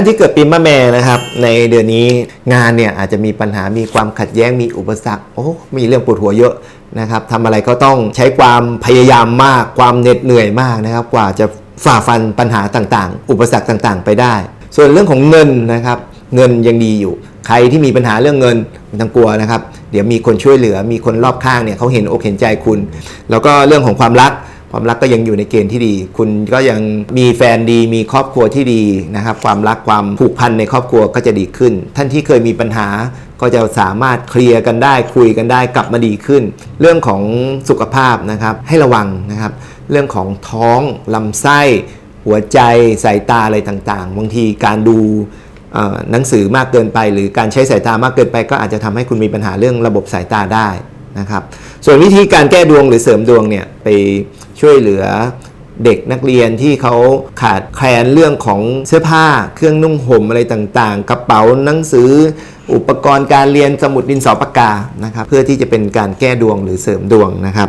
านที่เกิดปีมะแม่นะครับในเดือนนี้งานเนี่ยอาจจะมีปัญหามีความขัดแย้งมีอุปสรรคโอ้มีเรื่องปวดหัวเยอะนะครับทำอะไรก็ต้องใช้ความพยายามมาก ความเหน็ดเหนื่อยมากนะครับ กว่าจะฝ่าฟันปัญหาต่างๆ อุปสรรคต่างๆ ไปได้ ส่วนเรื่องของเงินนะครับ เงินยังดีอยู่ ใครที่มีปัญหาเรื่องเงินไม่ต้องกลัวนะครับ เดี๋ยวมีคนช่วยเหลือ มีคนรอบข้างเนี่ยเขาเห็นอกเห็นใจคุณ แล้วก็เรื่องของความรัก ความรักก็ยังอยู่ในเกณฑ์ที่ดี คุณก็ยังมีแฟนดี มีครอบครัวที่ดีนะครับ ความรักความผูกพันในครอบครัวก็จะดีขึ้น ท่านที่เคยมีปัญหาก็จะสามารถเคลียร์กันได้คุยกันได้กลับมาดีขึ้น เรื่องของสุขภาพนะครับให้ระวังนะครับ เรื่องของท้องลำไส้ หัวใจสายตาอะไรต่างๆบางทีการดูหนังสือมากเกินไป หรือการใช้สายตามากเกินไป ก็อาจจะทำให้คุณมีปัญหาเรื่องระบบสายตาได้นะครับ ส่วนวิธีการแก้ดวงหรือเสริมดวงเนี่ยไป ช่วยเหลือเด็กนักเรียนที่เขาขาดแคลนเรื่องของเสื้อผ้า เครื่องนุ่งห่มอะไรต่างๆ กระเป๋าหนังสือ อุปกรณ์การเรียนสมุดดินสอปากกานะครับ เพื่อที่จะเป็นการแก้ดวงหรือเสริมดวงนะครับ